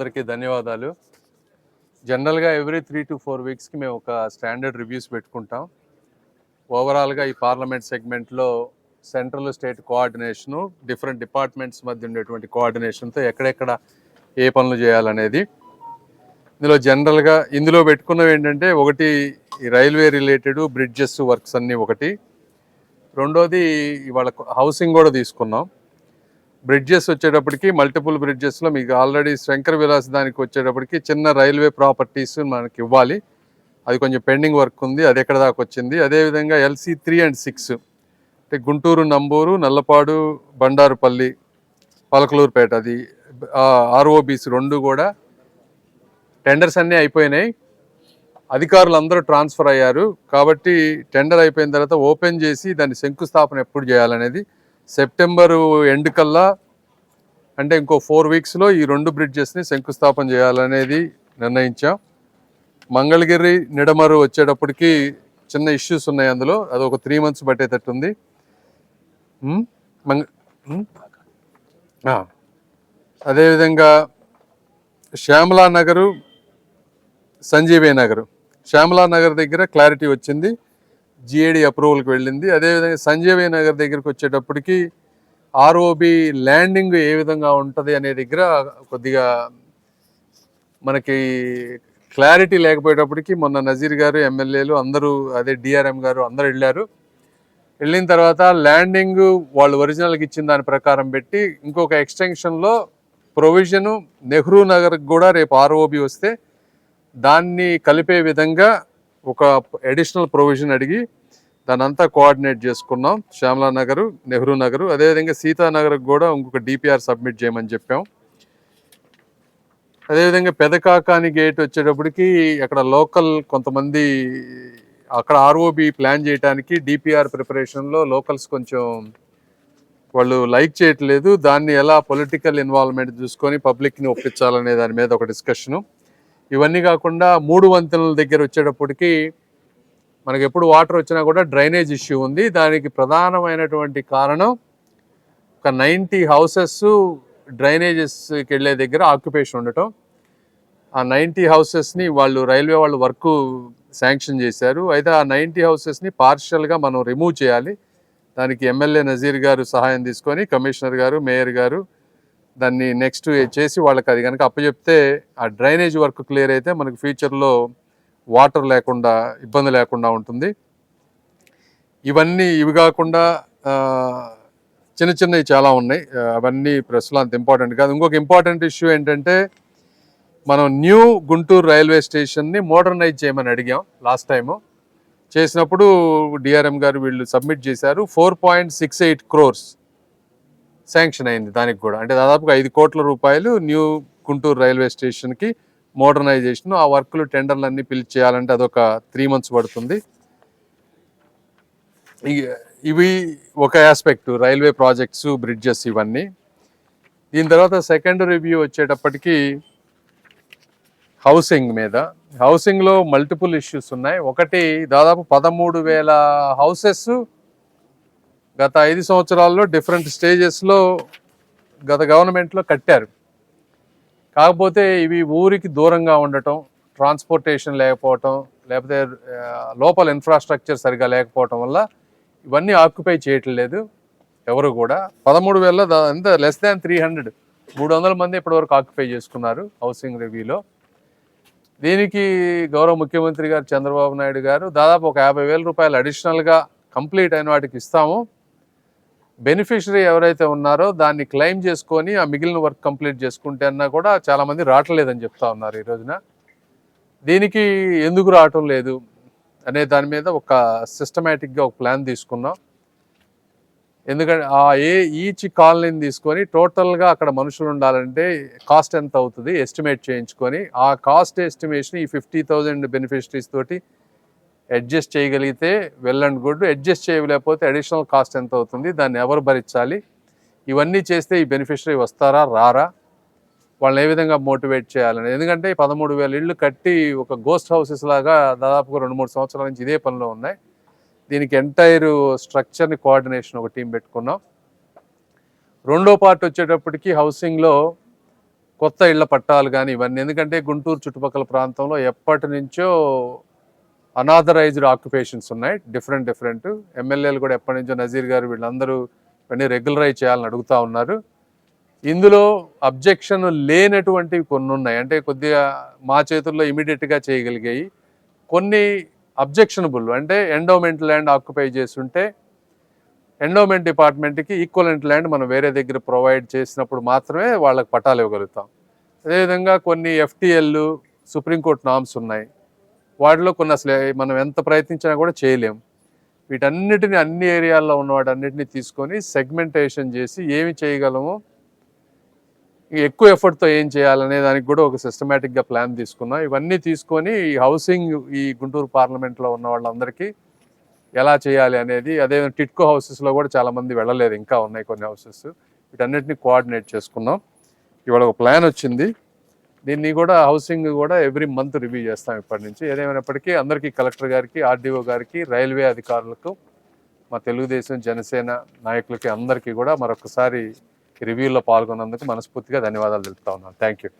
అందరికీ ధన్యవాదాలు. జనరల్గా ఎవ్రీ త్రీ టు ఫోర్ వీక్స్కి మేము ఒక స్టాండర్డ్ రివ్యూస్ పెట్టుకుంటాం. ఓవరాల్గా ఈ పార్లమెంట్ సెగ్మెంట్లో central state coordination different departments మధ్య ఉండేటువంటి కోఆర్డినేషన్తో ఎక్కడెక్కడ ఏ పనులు చేయాలనేది. ఇందులో జనరల్గా ఇందులో పెట్టుకున్నవి ఏంటంటే ఒకటి రైల్వే రిలేటెడ్ బ్రిడ్జెస్ వర్క్స్ అన్నీ ఒకటి. రెండోది ఇవాళ హౌసింగ్ కూడా తీసుకున్నాం. బ్రిడ్జెస్ వచ్చేటప్పటికి మల్టిపుల్ బ్రిడ్జెస్లో మీకు ఆల్రెడీ శంకర్ విలాస్ దానికి వచ్చేటప్పటికి చిన్న రైల్వే ప్రాపర్టీస్ మనకి ఇవ్వాలి. అది కొంచెం పెండింగ్ వర్క్ ఉంది అది ఎక్కడ దాకా వచ్చింది? అదేవిధంగా ఎల్సీ త్రీ అండ్ సిక్స్ అంటే గుంటూరు నంబూరు నల్లపాడు బండారుపల్లి పలకలూరుపేట అది ఆర్ఓబీస్ రెండు కూడా టెండర్స్ అన్నీ అయిపోయినాయి. అధికారులు అందరూ ట్రాన్స్ఫర్ అయ్యారు. కాబట్టి టెండర్ అయిపోయిన తర్వాత ఓపెన్ చేసి దాన్ని శంకుస్థాపన ఎప్పుడు చేయాలనేది సెప్టెంబరు ఎండ్ కల్లా అంటే ఇంకో ఫోర్ వీక్స్లో ఈ రెండు బ్రిడ్జెస్ని శంకుస్థాపన చేయాలనేది నిర్ణయించాం. మంగళగిరి నిడమరు వచ్చేటప్పటికి చిన్న ఇష్యూస్ ఉన్నాయి అందులో. అది ఒక త్రీ మంత్స్ పట్టేటట్టుంది ఉమ్, మంగ అదేవిధంగా శ్యామలా నగరు సంజీవే నగరు. శ్యామలా నగర్ దగ్గర క్లారిటీ వచ్చింది. జిఏడి అప్రూవల్కి వెళ్ళింది. అదేవిధంగా సంజీవయ్య నగర్ దగ్గరికి వచ్చేటప్పటికి ఆర్ఓబి ల్యాండింగ్ ఏ విధంగా ఉంటుంది అనే దగ్గర కొద్దిగా మనకి క్లారిటీ లేకపోయేటప్పటికి మొన్న నజీర్ గారు ఎమ్మెల్యేలు అందరూ అదే డిఆర్ఎం గారు అందరు వెళ్ళారు. వెళ్ళిన తర్వాత ల్యాండింగ్ వాళ్ళు ఒరిజినల్కి ఇచ్చిన దాని ప్రకారం పెట్టి ఇంకొక ఎక్స్టెన్షన్లో ప్రొవిజను నెహ్రూ నగర్కి కూడా రేపు ఆర్ఓబి వస్తే దాన్ని కలిపే విధంగా ఒక అడిషనల్ ప్రొవిజన్ అడిగి దాని అంతా కోఆర్డినేట్ చేసుకున్నాం. శ్యామలా నగరు నెహ్రూ నగరు అదేవిధంగా సీతానగర్కి కూడా ఇంకొక డిపిఆర్ సబ్మిట్ చేయమని చెప్పాం. అదేవిధంగా పెదకాకాని గేట్ వచ్చేటప్పటికి అక్కడ లోకల్ కొంతమంది అక్కడ ఆర్ఓబి ప్లాన్ చేయడానికి డిపిఆర్ ప్రిపరేషన్లో లోకల్స్ కొంచెం వాళ్ళు లైక్ చేయట్లేదు. దాన్ని ఎలా పొలిటికల్ ఇన్వాల్వ్మెంట్ చూసుకొని పబ్లిక్ని ఒప్పించాలనే దాని మీద ఒక డిస్కషను ఇవన్నీ కాకుండా మూడు వంతెనల దగ్గర వచ్చేటప్పటికి మనకి ఎప్పుడు వాటర్ వచ్చినా కూడా డ్రైనేజ్ ఇష్యూ ఉంది. దానికి ప్రధానమైనటువంటి కారణం ఒక నైంటీ హౌసెస్ డ్రైనేజెస్కి వెళ్ళే దగ్గర ఆక్యుపేషన్ ఉండటం. ఆ నైంటీ హౌసెస్ని వాళ్ళు రైల్వే వాళ్ళు వర్క్ శాంక్షన్ చేశారు. అయితే ఆ నైంటీ హౌసెస్ని పార్షియల్గా మనం రిమూవ్ చేయాలి. దానికి ఎమ్మెల్యే నజీర్ గారు సహాయం తీసుకొని కమిషనర్ గారు మేయర్ గారు దాన్ని నెక్స్ట్ చేసి వాళ్ళకి అది కనుక అప్పచెప్తే ఆ డ్రైనేజ్ వర్క్ క్లియర్ అయితే మనకి ఫ్యూచర్లో వాటర్ లేకుండా ఇబ్బంది లేకుండా ఉంటుంది. ఇవన్నీ ఇవి కాకుండా చిన్న చిన్నవి చాలా ఉన్నాయి. అవన్నీ ప్రెస్లో అంత ఇంపార్టెంట్ కాదు. ఇంకొక ఇంపార్టెంట్ ఇష్యూ ఏంటంటే మనం న్యూ గుంటూరు రైల్వే స్టేషన్ని మోడర్నైజ్ చేయమని అడిగాం లాస్ట్ టైము చేసినప్పుడు డిఆర్ఎం గారు వీళ్ళు సబ్మిట్ చేశారు. Four point six eight crores sanction అయింది దానికి కూడా. అంటే దాదాపుగా ఐదు కోట్ల రూపాయలు న్యూ గుంటూరు రైల్వే స్టేషన్కి మోడర్నైజేషన్ ఆ వర్క్లు టెండర్లు అన్నీ పిలిచి చేయాలంటే అదొక త్రీ మంత్స్ పడుతుంది. ఇవి ఒక ఆస్పెక్ట్ రైల్వే ప్రాజెక్ట్స్ బ్రిడ్జెస్ ఇవన్నీ. దీని తర్వాత సెకండ్ రివ్యూ వచ్చేటప్పటికి హౌసింగ్ మీద. హౌసింగ్లో మల్టిపుల్ ఇష్యూస్ ఉన్నాయి. ఒకటి దాదాపు పదమూడు వేల హౌసెస్ గత ఐదు సంవత్సరాల్లో డిఫరెంట్ స్టేజెస్లో గత గవర్నమెంట్లో కట్టారు. కాకపోతే ఇవి ఊరికి దూరంగా ఉండటం ట్రాన్స్పోర్టేషన్ లేకపోవటం లేకపోతే లోపల ఇన్ఫ్రాస్ట్రక్చర్ సరిగా లేకపోవటం వల్ల ఇవన్నీ ఆక్యుపై చేయట్లేదు ఎవరు కూడా. పదమూడు వేల ఎంత లెస్ దాన్ త్రీ హండ్రెడ్ మూడు వందల మంది ఇప్పటివరకు ఆక్యుపై చేసుకున్నారు హౌసింగ్ రివ్యూలో దీనికి గౌరవ ముఖ్యమంత్రి గారు చంద్రబాబు నాయుడు గారు దాదాపు ఒక యాభై వేల రూపాయలు అడిషనల్గా కంప్లీట్ అయిన వాటికి ఇస్తాము. బెనిఫిషరీ ఎవరైతే ఉన్నారో దాన్ని క్లెయిమ్ చేసుకొని ఆ మిగిలిన వర్క్ కంప్లీట్ చేసుకుంటే అన్నా కూడా చాలామంది రావట్లేదని చెప్తా ఉన్నారు ఈ రోజున. దీనికి ఎందుకు రావటం లేదు అనే దాని మీద ఒక సిస్టమేటిక్గా ఒక ప్లాన్ తీసుకున్నాం. ఎందుకంటే ఆ ఏ ఈచ్ కాలనీని తీసుకొని టోటల్గా అక్కడ మనుషులు ఉండాలంటే కాస్ట్ ఎంత అవుతుంది? ఎస్టిమేట్ చేయించుకొని ఆ కాస్ట్ ఎస్టిమేషన్ ఈ ఫిఫ్టీ థౌజండ్ బెనిఫిషరీస్ తోటి అడ్జస్ట్ చేయగలిగితే వెల్ అండ్ గుడ్. అడ్జస్ట్ చేయలేకపోతే అడిషనల్ కాస్ట్ ఎంత అవుతుంది? దాన్ని ఎవరు భరించాలి? ఇవన్నీ చేస్తే ఈ బెనిఫిషరీ వస్తారా? రారా? వాళ్ళని ఏ విధంగా మోటివేట్ చేయాలని? ఎందుకంటే ఈ పదమూడు వేల ఇళ్ళు కట్టి ఒక గోస్ట్ హౌసెస్ లాగా దాదాపుగా రెండు మూడు సంవత్సరాల నుంచి ఇదే పనిలో ఉన్నాయి. దీనికి ఎంటైర్ స్ట్రక్చర్ని కోఆర్డినేషన్ ఒక టీం పెట్టుకున్నాం. రెండో పార్ట్ వచ్చేటప్పటికి హౌసింగ్లో కొత్త ఇళ్ళ పట్టాలు కానీ ఇవన్నీ. ఎందుకంటే గుంటూరు చుట్టుపక్కల ప్రాంతంలో ఎప్పటి నుంచో అనాథరైజ్డ్ ఆక్యుపేషన్స్ ఉన్నాయి. డిఫరెంట్ డిఫరెంట్ ఎమ్మెల్యేలు కూడా ఎప్పటి నుంచో నజీర్ గారు వీళ్ళందరూ ఇవన్నీ రెగ్యులరైజ్ చేయాలని అడుగుతా ఉన్నారు. ఇందులో అబ్జెక్షన్ లేనటువంటివి కొన్ని ఉన్నాయి. అంటే కొద్దిగా మా చేతుల్లో ఇమీడియట్గా చేయగలిగాయి కొన్ని అబ్జెక్షనబుల్ అంటే ఎండోమెంట్ ల్యాండ్ ఆక్యుపై చేస్తుంటే ఎండోమెంట్ డిపార్ట్మెంట్కి ఈక్వలెంట్ ల్యాండ్ మనం వేరే దగ్గర ప్రొవైడ్ చేసినప్పుడు మాత్రమే వాళ్ళకి పట్టాలు ఇవ్వగలుగుతాం. అదేవిధంగా కొన్ని ఎఫ్టీఎల్లు సుప్రీంకోర్టు నామ్స్ ఉన్నాయి. వాటిలో కొన్ని అసలు మనం ఎంత ప్రయత్నించినా కూడా చేయలేం. వీటన్నిటిని అన్ని ఏరియాల్లో ఉన్న వాటన్నిటిని తీసుకొని సెగ్మెంటేషన్ చేసి ఏమి చేయగలమో ఎక్కువ ఎఫర్ట్తో ఏం చేయాలనే దానికి కూడా ఒక సిస్టమేటిక్గా ప్లాన్ తీసుకున్నాం. ఇవన్నీ తీసుకొని ఈ హౌసింగ్ ఈ గుంటూరు పార్లమెంట్లో ఉన్న వాళ్ళందరికీ ఎలా చేయాలి అనేది అదే టిట్కో హౌసెస్లో కూడా చాలామంది వెళ్ళలేదు ఇంకా ఉన్నాయి కొన్ని హౌసెస్. వీటన్నిటిని కోఆర్డినేట్ చేసుకున్నాం. ఇవాళ ఒక ప్లాన్ వచ్చింది. దీన్ని కూడా హౌసింగ్ కూడా ఎవ్రీ మంత్ రివ్యూ చేస్తాం ఇప్పటి నుంచి. ఏదేమైనప్పటికీ అందరికీ కలెక్టర్ గారికి ఆర్డీఓ గారికి రైల్వే అధికారులకు మా తెలుగుదేశం జనసేన నాయకులకి అందరికీ కూడా మరొకసారి రివ్యూలో పాల్గొన్నందుకు మనస్ఫూర్తిగా ధన్యవాదాలు తెలుపుతా ఉన్నాను. Thank you.